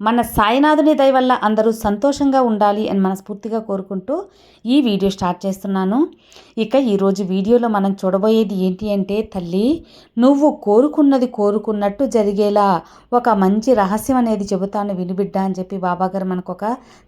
మన సాయినాథుని దయ వల్ల అందరూ సంతోషంగా ఉండాలి అని మనస్ఫూర్తిగా కోరుకుంటూ ఈ వీడియో స్టార్ట్ చేస్తున్నాను. ఇక ఈరోజు వీడియోలో మనం చూడబోయేది ఏంటి అంటే తల్లి నువ్వు కోరుకున్నది కోరుకున్నట్టు జరిగేలా ఒక మంచి రహస్యం అనేది చెబుతాను వినిబిడ్డ అని చెప్పి బాబాగారు మనకు ఒక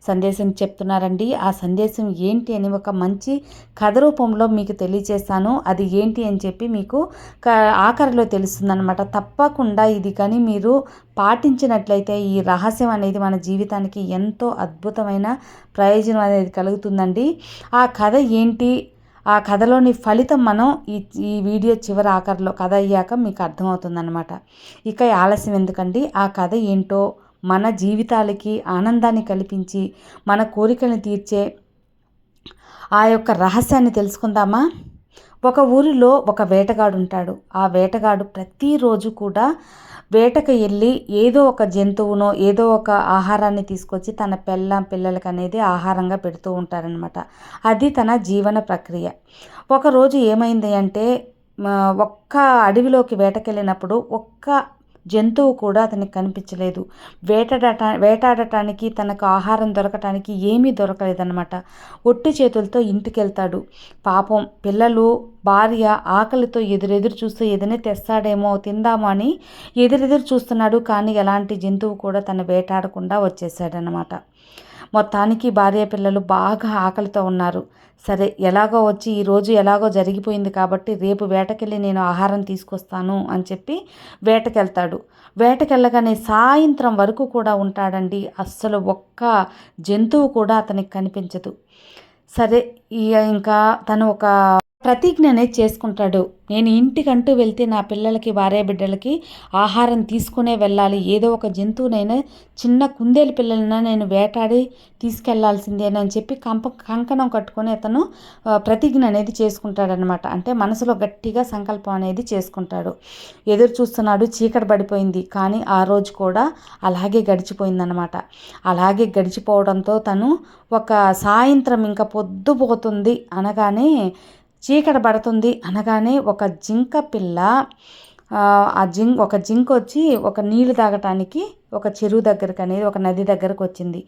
సందేశం చెప్తున్నారండి. ఆ సందేశం ఏంటి అని ఒక మంచి కథ రూపంలో మీకు తెలియజేస్తాను. అది ఏంటి అని చెప్పి మీకు క ఆఖరిలో తెలుస్తుందన్నమాట. తప్పకుండా ఇది కానీ మీరు పాటించినట్లయితే ఈ రహస్యం అనేది మన జీవితానికి ఎంతో అద్భుతమైన ప్రయోజనం అనేది కలుగుతుందండి. ఆ కథ ఏంటి? ఆ కథలోని ఫలితం మనం ఈ ఈ వీడియో చివరి ఆఖరిలో కథ అయ్యాక మీకు అర్థమవుతుందన్నమాట. ఇక ఆలస్యం ఎందుకండి? ఆ కథ ఏంటో? మన జీవితాలకి ఆనందాన్ని కల్పించి మన కోరికలను తీర్చే ఆ యొక్క రహస్యాన్ని తెలుసుకుందామా? ఒక ఊరిలో ఒక వేటగాడు ఉంటాడు ఆ వేటగాడు ప్రతిరోజు కూడా వేటకు వెళ్ళి ఏదో ఒక జంతువునో ఏదో ఒక ఆహారాన్ని తీసుకొచ్చి తన పిల్ల పిల్లలకి అనేది ఆహారంగా పెడుతూ ఉంటారనమాట అది తన జీవన ప్రక్రియ. ఒకరోజు ఏమైంది అంటే ఒక్క అడవిలోకి వేటకెళ్ళినప్పుడు ఒక్క జంతువు కూడా అతనికి కనిపించలేదు. వేటాడట వేటాడటానికి తనకు ఆహారం దొరకటానికి ఏమీ దొరకలేదన్నమాట. ఒట్టి చేతులతో ఇంటికి వెళ్తాడు పాపం పిల్లలు భార్య ఆకలితో ఎదురెదురు చూస్తూ ఏదైనా తెస్తాడేమో తిందామో అని ఎదురెదురు చూస్తున్నాడు. కానీ ఎలాంటి జంతువు కూడా తను వేటాడకుండా వచ్చేసాడనమాట మొత్తానికి భార్య పిల్లలు బాగా ఆకలితో ఉన్నారు. సరే ఎలాగో వచ్చి ఈరోజు ఎలాగో జరిగిపోయింది కాబట్టి రేపు వేటకెళ్ళి నేను ఆహారం తీసుకొస్తాను అని చెప్పి వేటకెళ్తాడు. వేటకెళ్ళగానే సాయంత్రం వరకు కూడా ఉంటాడండి. అస్సలు ఒక్క జంతువు కూడా అతనికి కనిపించదు. సరే ఇంకా తను ఒక ప్రతిజ్ఞ అనేది చేసుకుంటాడు. నేను ఇంటికంటూ వెళ్తే నా పిల్లలకి భార్య బిడ్డలకి ఆహారం తీసుకునే వెళ్ళాలి. ఏదో ఒక జంతువునైనా చిన్న కుందేలు పిల్లలైనా నేను వేటాడి తీసుకెళ్ళాల్సిందేనని చెప్పి కంప కంకణం కట్టుకొని అతను ప్రతిజ్ఞ అనేది చేసుకుంటాడనమాట అంటే మనసులో గట్టిగా సంకల్పం అనేది చేసుకుంటాడు. ఎదురు చూస్తున్నాడు చీకటి పడిపోయింది. కానీ ఆ రోజు కూడా అలాగే గడిచిపోయిందనమాట అలాగే గడిచిపోవడంతో తను ఒక సాయంత్రం ఇంకా పొద్దుపోతుంది అనగానే చీకట పడుతుంది అనగానే ఒక జింక పిల్ల ఆ జింక్ ఒక జింక్ వచ్చి ఒక నీళ్ళు తాగటానికి ఒక చెరువు దగ్గరకు అనేది ఒక నది దగ్గరకు వచ్చింది.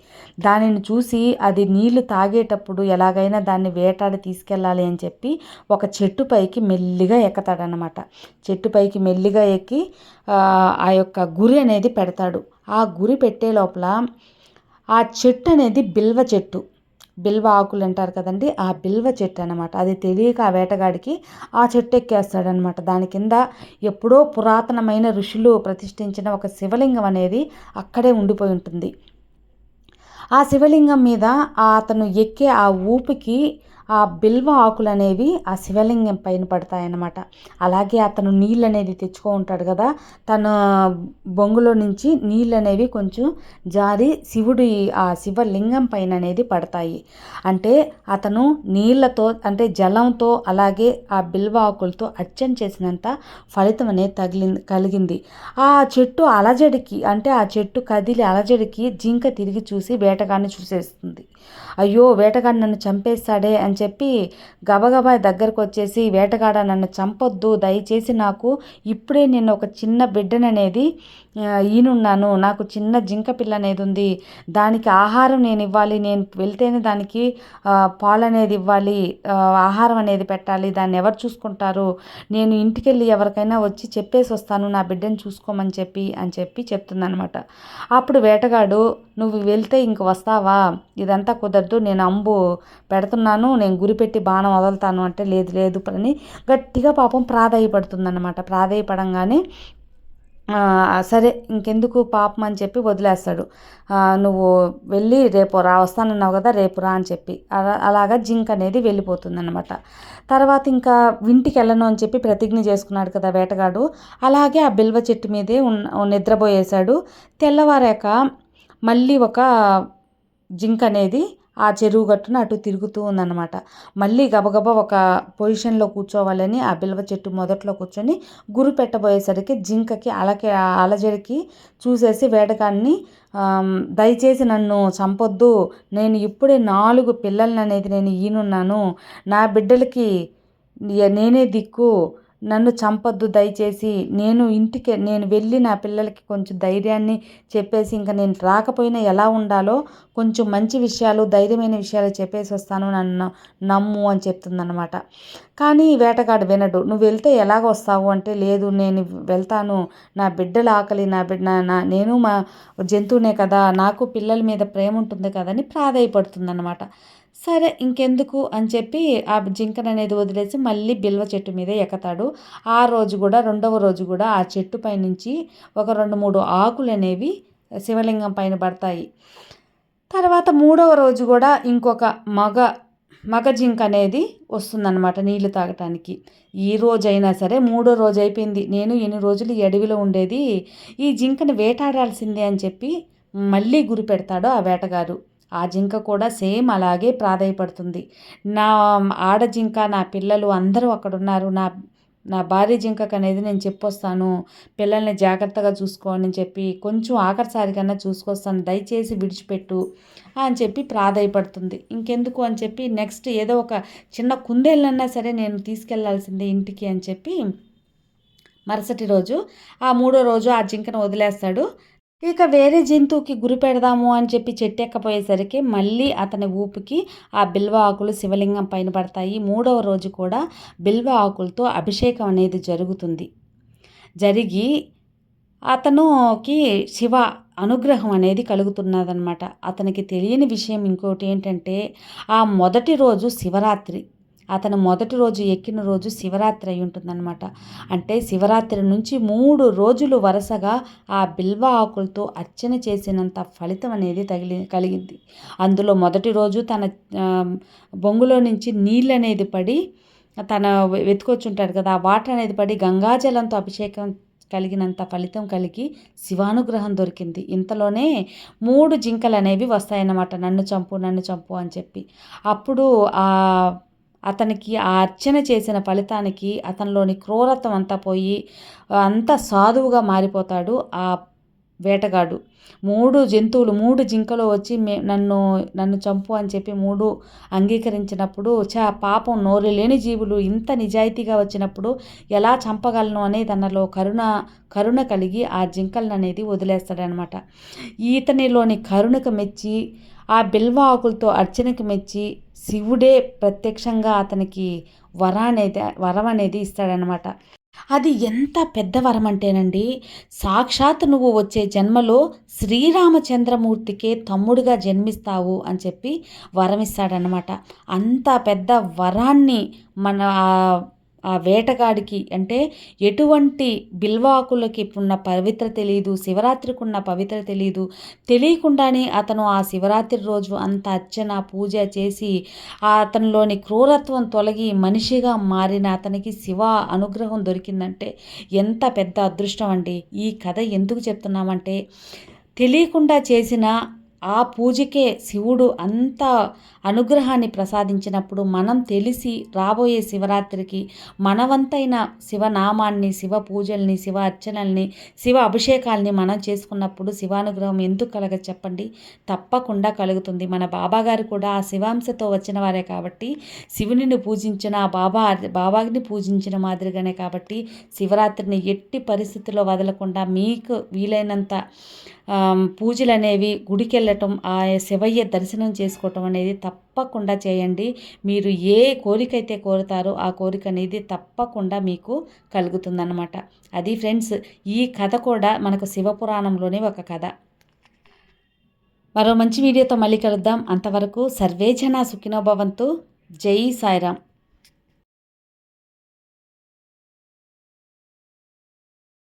దానిని చూసి అది నీళ్ళు తాగేటప్పుడు ఎలాగైనా దాన్ని వేటాడి తీసుకెళ్ళాలి అని చెప్పి ఒక చెట్టు పైకి మెల్లిగా ఎక్కుతాడనమాట చెట్టు పైకి మెల్లిగా ఎక్కి ఆ యొక్క గురి అనేది పెడతాడు. ఆ గురి పెట్టే లోపల ఆ చెట్టు అనేది బిల్వ చెట్టు. బిల్వ ఆకులు అంటారు కదండి ఆ బిల్వ చెట్టు అనమాట అది తెలియక ఆ వేటగాడికి ఆ చెట్టు ఎక్కేస్తాడనమాట దాని కింద ఎప్పుడో పురాతనమైన ఋషులు ప్రతిష్ఠించిన ఒక శివలింగం అనేది అక్కడే ఉండిపోయి ఉంటుంది. ఆ శివలింగం మీద అతను ఎక్కే ఆ ఊపికి ఆ బిల్వ ఆకులు అనేవి ఆ శివలింగం పైన పడతాయన్నమాట. అలాగే అతను నీళ్ళు అనేది తెచ్చుకో ఉంటాడు కదా తన బొంగులో నుంచి నీళ్ళు అనేవి కొంచెం జారి శివుడి ఆ శివలింగం పైన అనేది పడతాయి. అంటే అతను నీళ్ళతో అంటే జలంతో అలాగే ఆ బిల్వ ఆకులతో అర్చన చేసినంత ఫలితం అనేది తగిలింది కలిగింది. ఆ చెట్టు అలజడికి అంటే ఆ చెట్టు కదిలి అలజడికి జింక తిరిగి చూసి వేటగాన్ని చూసేస్తుంది. అయ్యో వేటగాడు నన్ను చంపేస్తాడే అని చెప్పి గబగబా దగ్గరకు వచ్చేసి వేటగాడ నన్ను చంపొద్దు. దయచేసి నాకు ఇప్పుడే నేను ఒక చిన్న బిడ్డననేది ఈనున్నాను నాకు చిన్న జింక పిల్ల అనేది ఉంది దానికి ఆహారం నేను ఇవ్వాలి నేను వెళ్తేనే దానికి పాలు అనేది ఇవ్వాలి ఆహారం అనేది పెట్టాలి. దాన్ని ఎవరు చూసుకుంటారు? నేను ఇంటికి వెళ్ళి ఎవరికైనా వచ్చి చెప్పేసి వస్తాను నా బిడ్డను చూసుకోమని చెప్పి అని చెప్పి చెప్తుందనమాట. అప్పుడు వేటగాడు నువ్వు వెళ్తే ఇంక వస్తావా? ఇదంతా కుదరదు. నేను అంబు పెడుతున్నాను. నేను గురిపెట్టి బాణం వదులుతాను అంటే లేదు లేదు అని గట్టిగా పాపం ప్రాధాయపడుతుందన్నమాట. ప్రాధాయపడంగానే సరే ఇంకెందుకు పాపం అని చెప్పి వదిలేస్తాడు. నువ్వు వెళ్ళి రేపు రా వస్తానన్నావు కదా రేపు రా అని చెప్పి. అలా అలాగా జింక్ అనేది వెళ్ళిపోతుందన్నమాట. తర్వాత ఇంకా ఇంటికి వెళ్ళను అని చెప్పి ప్రతిజ్ఞ చేసుకున్నాడు కదా వేటగాడు. అలాగే ఆ బిల్వ చెట్టు మీదే ఉన్న నిద్రపోయేశాడు. తెల్లవారాక మళ్ళీ ఒక జింక్ అనేది ఆ చెరువు గట్టున అటు తిరుగుతూ ఉందన్నమాట. మళ్ళీ గబగబా ఒక పొజిషన్లో కూర్చోవాలని ఆ బిల్వ చెట్టు మొదట్లో కూర్చొని గురి పెట్టబోయేసరికి జింకకి అలకి అలజడికి చూసేసి వేటగాన్ని దయచేసి నన్ను చంపొద్దు. నేను ఇప్పుడే నాలుగు పిల్లల్ని అనేది నేను ఈనున్నాను. నా బిడ్డలకి నేనే దిక్కు. నన్ను చంపొద్దు దయచేసి. నేను ఇంటికి నేను వెళ్ళి నా పిల్లలకి కొంచెం ధైర్యాన్ని చెప్పేసి ఇంకా నేను రాకపోయినా ఎలా ఉండాలో కొంచెం మంచి విషయాలు ధైర్యమైన విషయాలు చెప్పేసి వస్తాను నన్ను నమ్ము అని చెప్తుందన్నమాట. కానీ వేటగాడు వినడు. నువ్వు వెళ్తే ఎలాగ వస్తావు? అంటే లేదు నేను వెళ్తాను. నా బిడ్డల ఆకలి నా బిడ్డ నా నేను మా జంతువునే కదా నాకు పిల్లల మీద ప్రేమ ఉంటుంది కదని ప్రాధాయపడుతుందన్నమాట. సరే ఇంకెందుకు అని చెప్పి ఆ జింకను అనేది వదిలేసి మళ్ళీ బిల్వ చెట్టు మీద ఎక్కుతాడు. ఆ రోజు కూడా రెండవ రోజు కూడా ఆ చెట్టు పైనుంచి ఒక రెండు మూడు ఆకులు అనేవి శివలింగం పైన పడతాయి. తర్వాత మూడవ రోజు కూడా ఇంకొక మగ మగ జింక అనేది వస్తుందన్నమాట నీళ్ళు తాగటానికి. ఈ రోజైనా సరే మూడో రోజు అయిపోయింది. నేను ఎన్ని రోజులు ఈ అడవిలో ఉండేది? ఈ జింకను వేటాడాల్సిందే అని చెప్పి మళ్ళీ గురి పెడతాడు ఆ వేటగారు ఆ జింక కూడా సేమ్ అలాగే ప్రాధాయపడుతుంది. నా ఆడ జింక నా పిల్లలు అందరూ అక్కడ ఉన్నారు నా నా భార్య జింకకు అనేది నేను చెప్పొస్తాను. పిల్లల్ని జాగ్రత్తగా చూసుకోవాలని చెప్పి కొంచెం ఆఖరిసారి కన్నా చూసుకొస్తాను. దయచేసి విడిచిపెట్టు అని చెప్పి ప్రాధాయపడుతుంది. ఇంకెందుకు అని చెప్పి నెక్స్ట్ ఏదో ఒక చిన్న కుందేళ్ళన్నా సరే నేను తీసుకెళ్ళాల్సిందే ఇంటికి అని చెప్పి మరుసటి రోజు ఆ మూడో రోజు ఆ జింకను వదిలేస్తాడు. ఇక వేరే జంతువుకి గురి పెడదాము అని చెప్పి చెట్టెక్కపోయేసరికి మళ్ళీ అతని ఊపికి ఆ బిల్వ ఆకులు శివలింగం పైన పడతాయి. మూడవ రోజు కూడా బిల్వ ఆకులతో అభిషేకం అనేది జరుగుతుంది. జరిగి అతనుకి శివ అనుగ్రహం అనేది కలుగుతున్నదనమాట అతనికి తెలియని విషయం ఇంకోటి ఏంటంటే ఆ మొదటి రోజు శివరాత్రి. అతను మొదటి రోజు ఎక్కిన రోజు శివరాత్రి అయి ఉంటుందన్నమాట. అంటే శివరాత్రి నుంచి మూడు రోజులు వరుసగా ఆ బిల్వ ఆకులతో అర్చన చేసినంత ఫలితం అనేది తగిలి కలిగింది. అందులో మొదటి రోజు తన బొంగులో నుంచి నీళ్ళు అనేది పడి తన వెతుకొచ్చుంటాడు కదా ఆ వాటర్ అనేది పడి గంగాజలంతో అభిషేకం కలిగినంత ఫలితం కలిగి శివానుగ్రహం దొరికింది. ఇంతలోనే మూడు జింకలు అనేవి వస్తాయన్నమాట. నన్ను చంపు నన్ను చంపు అని చెప్పి. అప్పుడు ఆ అతనికి ఆ అర్చన చేసిన ఫలితానికి అతనిలోని క్రూరత్వం అంతా పోయి అంత సాధువుగా మారిపోతాడు ఆ వేటగాడు. మూడు జంతువులు మూడు జింకలు వచ్చి మే నన్ను నన్ను చంపు అని చెప్పి మూడు అంగీకరించినప్పుడు చా పాపం నోరు లేని జీవులు ఇంత నిజాయితీగా వచ్చినప్పుడు ఎలా చంపగలను అనేది తనలో కరుణ కరుణ కలిగి ఆ జింకలను అనేది వదిలేస్తాడనమాట ఈతనిలోని కరుణకు మెచ్చి ఆ బిల్వ ఆకులతో అర్చనకి మెచ్చి శివుడే ప్రత్యక్షంగా అతనికి వరానేది వరం అనేది ఇస్తాడనమాట అది ఎంత పెద్ద వరం అంటేనండి సాక్షాత్ నువ్వు వచ్చే జన్మలో శ్రీరామచంద్రమూర్తికే తమ్ముడుగా జన్మిస్తావు అని చెప్పి వరం ఇస్తాడనమాట అంత పెద్ద వరాన్ని మన ఆ వేటగాడికి అంటే ఎటువంటి బిల్వాకులకి ఉన్న పవిత్ర తెలియదు శివరాత్రికి ఉన్న పవిత్ర తెలియదు తెలియకుండానే అతను ఆ శివరాత్రి రోజు అంత అర్చన పూజ చేసి అతనిలోని క్రూరత్వం తొలగి మనిషిగా మారిన అతనికి శివ అనుగ్రహం దొరికిందంటే ఎంత పెద్ద అదృష్టం అండి. ఈ కథ ఎందుకు చెప్తున్నామంటే తెలియకుండా చేసిన ఆ పూజకే శివుడు అంత అనుగ్రహాన్ని ప్రసాదించినప్పుడు మనం తెలిసి రాబోయే శివరాత్రికి మనవంతైన శివనామాన్ని శివ పూజల్ని శివ అర్చనల్ని శివ అభిషేకాల్ని మనం చేసుకున్నప్పుడు శివానుగ్రహం ఎందుకు కలగ చెప్పండి? తప్పకుండా కలుగుతుంది. మన బాబాగారు కూడా ఆ శివాంశతో వచ్చిన వారే కాబట్టి శివునిని పూజించిన బాబా బాబాని పూజించిన మాదిరిగానే కాబట్టి శివరాత్రిని ఎట్టి పరిస్థితుల్లో వదలకుండా మీకు వీలైనంత పూజలు అనేవి గుడికెళ్ళి వెళ్ళటం ఆ శివయ్య దర్శనం చేసుకోవటం అనేది తప్పకుండా చేయండి. మీరు ఏ కోరిక అయితే కోరుతారో ఆ కోరిక అనేది తప్పకుండా మీకు కలుగుతుందన్నమాట. అది ఫ్రెండ్స్ ఈ కథ కూడా మనకు శివపురాణంలోనే ఒక కథ. మరో మంచి వీడియోతో మళ్ళీ కలుద్దాం. అంతవరకు సర్వేజన సుఖినోభవంతు జై సాయిరామ్.